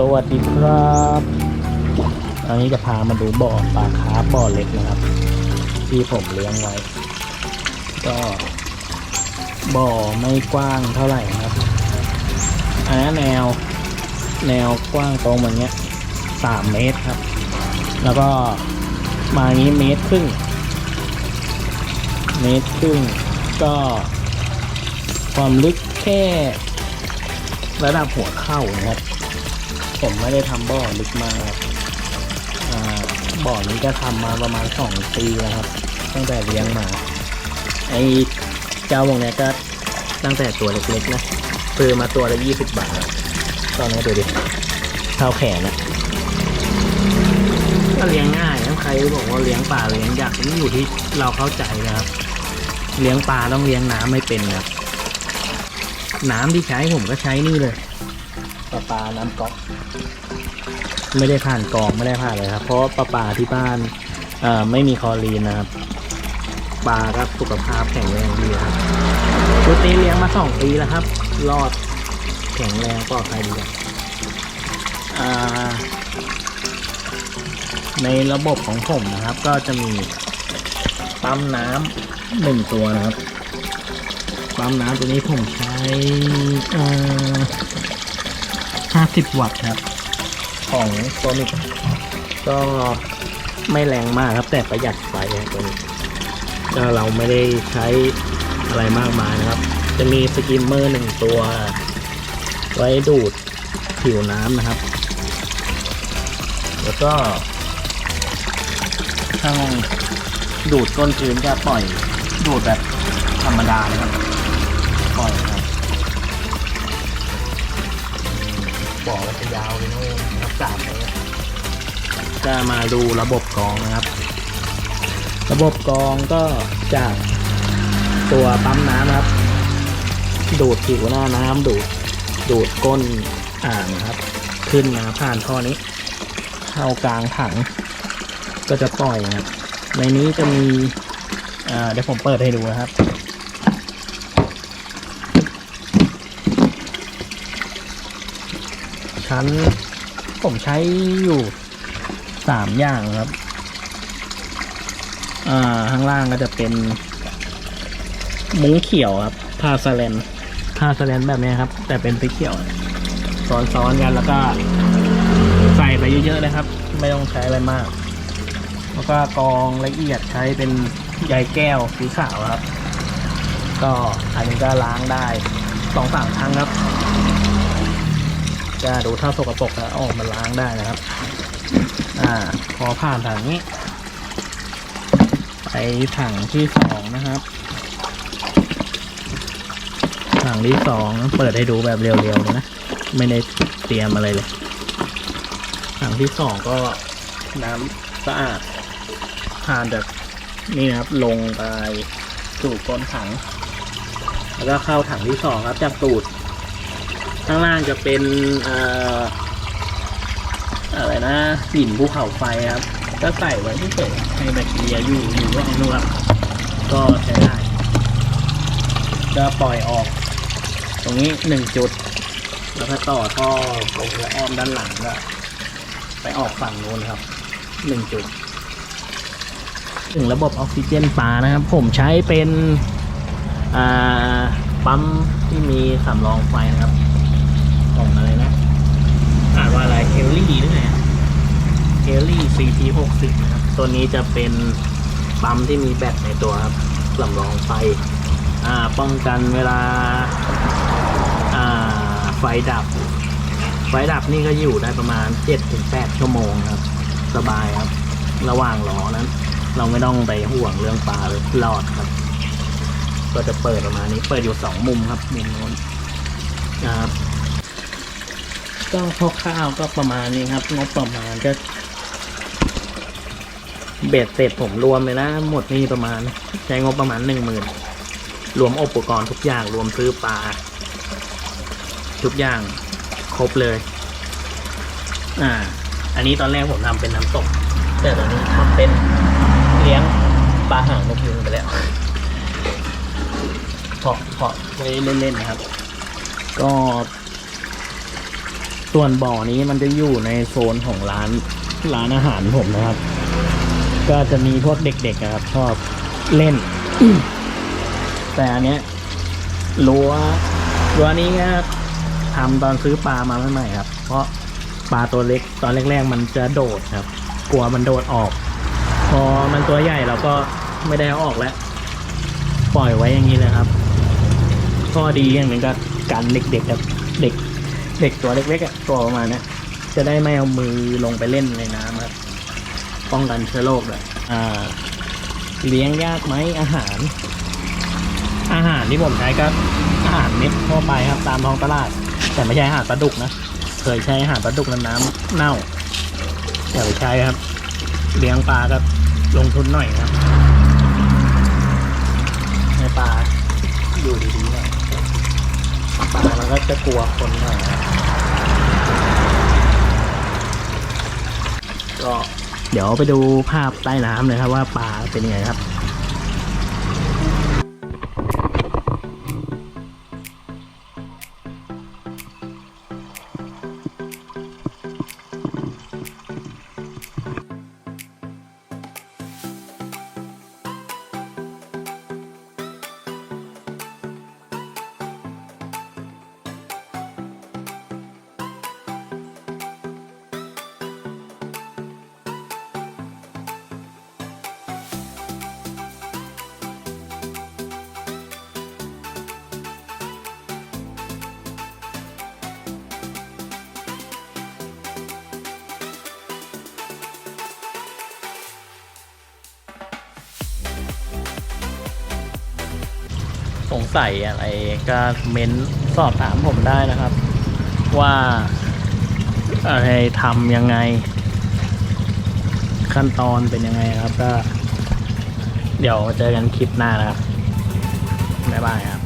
สวัสดีครับอันนี้จะพามาดูบ่อปลาคาร์ฟบ่อเล็กนะครับ ที่ผมเลี้ยงไว้ ก็บ่อไม่กว้างเท่าไหร่นะครับอันนี้แนวแนวกว้างตรงแบบเนี้ยสามเมตรครับ แล้วก็มานี้เมตรครึ่งเมตรครึ่งก็ความลึกแค่ระดับหัวเข่านะครับ ผมไม่ได้ทำบ่อลึกมากครับอ่าบ่อนี้ก็ทำมาประมาณสองปีแล้วครับ ตั้งแต่เลี้ยงมา ไอ้เจ้าวงนี้ก็ตั้งแต่ตัวเล็กๆนะซื้อมาตัวละยี่สิบบาทตอนนี้ดูดิเท่าแขนนะก็เลี้ยงง่ายนะใครบอกว่าเลี้ยงปลาเลี้ยงยากนี่อยู่ที่เราเข้าใจนะครับ เลี้ยงปลาต้องเลี้ยงน้ำไม่เป็นครับน้ำที่ใช้ผมก็ใช้นี่เลย ปลาปาน้ำก๊อกไม่ได้ผ่านกรองไม่ได้ผ่านเลยครับ เพราะปลาปลาที่บ้านเอ่อไม่มีคอรีนนะครับปลาก็สุขภาพแข็งแรงดีครับชุดนี้เลี้ยงมาสองปีแล้วครับ รอดแข็งแรงปลอดภัยดีครับในระบบของผมนะครับ ก็จะมีปั๊มน้ำหนึ่งตัวนะครับปั๊มน้ำตัวนี้ผมใช้เอ่อ 50 วัตต์ครับ ของโซนิกก็ไม่แรงมากครับ แต่ประหยัดไฟครับตัวนี้ก็เราไม่ได้ใช้อะไรมากมายนะครับ จะมีสกิมเมอร์หนึ่งตัว ไว้ดูดผิวน้ำนะครับ แล้วก็ข้างดูดก้นพื้นก็ปล่อยดูดแบบธรรมดาเลยครับ ปล่อยครั บบอกว่าจะยาวเลยนะเว้ยนะครับสามเมตรจะมาดูระบบกรองนะครับ ระบบกรองก็จากตัวปั๊มน้ำนะครับ ดูดผิวหน้าน้ำดูดดูดก้นอ่างนะครับ ขึ้นมาผ่านท่อนี้ เข้ากลางถัง ก็จะปล่อยนะครับในนี้จะมีเดี๋ยวผมเปิดให้ดูนะครับ ชั้น ผมใช้อยู่สามอย่างครับ อ่า ข้างล่างก็จะเป็น มุ้งเขียวครับผ้าสแลนผ้าสแลนแบบนี้ครับ แต่เป็นสีเขียว ซ้อนๆกันแล้วก็ ใส่ไปเยอะๆเลยครับ ไม่ต้องใช้อะไรมาก แล้วก็กองละเอียดใช้เป็นใยแก้วสีขาวครับ ก็อันนี้ก็ล้างได้สองสามครั้งครับ จะดูถ้าสกปรกแล้วออกมาล้างได้นะครับ อ่า พอผ่านถังนี้ ไปถังที่สองนะครับ ถังที่สองเปิดให้ดูแบบเร็วๆเลยนะ ไม่ได้เตรียมอะไรเลย ถังที่สองก็น้ำสะอาดผ่านจากนี่นะครับลงไปสู่ก้นถัง แล้วก็เข้าถังที่สองครับจากตูด ข้างล่างจะเป็นอะไรนะหินภูเขาไฟครับ ก็ใส่ไว้ที่เฉยให้แบคทีเรียอยู่อยู่รอบนวดก็ใช้ได้ก็ปล่อยออก ตรงนี้หนึ่งจุด แล้วก็ต่อท่อลงและอ้อมด้านหลังก็ไปออกฝั่งนู้นครับหนึ่งจุดถึงระบบออกซิเจนปลานะครับ ผมใช้เป็นปั๊มที่มีสำรองไฟนะครับ ของอะไรนะอ่านว่าอะไรเฮลลี่หรือไงเฮลลี่ CT 6 0 นะครับ ตัวนี้จะเป็นปั๊มที่มีแบตในตัวครับสำรองไฟ อ่า ป้องกันเวลา อ่า ไฟดับ ไฟดับนี่ก็อยู่ได้ประมาณ 7-8 ชั่วโมงครับ สบายครับ ระหว่างรอนั้น เราไม่ต้องไปห่วงเรื่องปลาเลยรอดครับ ก็จะเปิดประมาณนี้ เปิดอยู่สองมุมครับ มุมโน้นนะครับ ก็คร่าวๆก็ประมาณนี้ครับ งบประมาณก็เบ็ดเสร็จผมรวมเลยนะ หมดนี่ประมาณ ใช้งบประมาณหนึ่งหมื่นรวมอุปกรณ์ทุกอย่างรวมซื้อปลาทุกอย่างครบเลย อ่า อันนี้ตอนแรกผมทำเป็นน้ำตก แต่ตอนนี้ทำเป็นเลี้ยงปลาหางนกยุงไปแล้วเพาะเพาะไว้เล่นๆนะครับ ก็ ส่วนบ่อนี้มันจะอยู่ในโซนของร้านร้านอาหารผมนะครับ ก็จะมีพวกเด็กๆอะครับ ชอบเล่น แต่อันเนี้ยรั้วรั้วนี้ก็ทำตอนซื้อปลามาใหม่ๆครับ เพราะปลาตัวเล็กตอนแรกๆ มันจะโดดครับ กลัวมันโดดออก พอมันตัวใหญ่เราก็ไม่ได้เอาออกแล้ว ปล่อยไว้อย่างนี้เลยครับ ข้อดีอย่างหนึ่งก็กันเด็กๆกับเด็ก เด็กตัวเล็กๆอะตัวประมาณนี้จะได้ไม่เอามือลงไปเล่นในน้ำครับป้องกันเชื้อโรคเลยอ่า เลี้ยงยากไหมอาหาร อาหารที่ผมใช้ก็อาหารเม็ดทั่วไปครับ ตามท้องตลาด แต่ไม่ใช่อาหารปลาดุกนะเคยใช้อาหารปลาดุกแล้วน้ำเน่าอย่าไปใช้ครับ เลี้ยงปลาก็ลงทุนหน่อยครับให้ปลาอยู่ดีๆหน่อยปลามันก็จะกลัวคนหน่อยครับ ก็เดี๋ยวไปดูภาพใต้น้ำเลยครับว่าปลาเป็นยังไงครับ สงสัยอะไรก็เม้นสอบถามผมได้นะครับ ว่าอะไรทำยังไง ขั้นตอนเป็นยังไงครับก็ เดี๋ยวเจอกันคลิปหน้านะครับบ๊ายบายครับ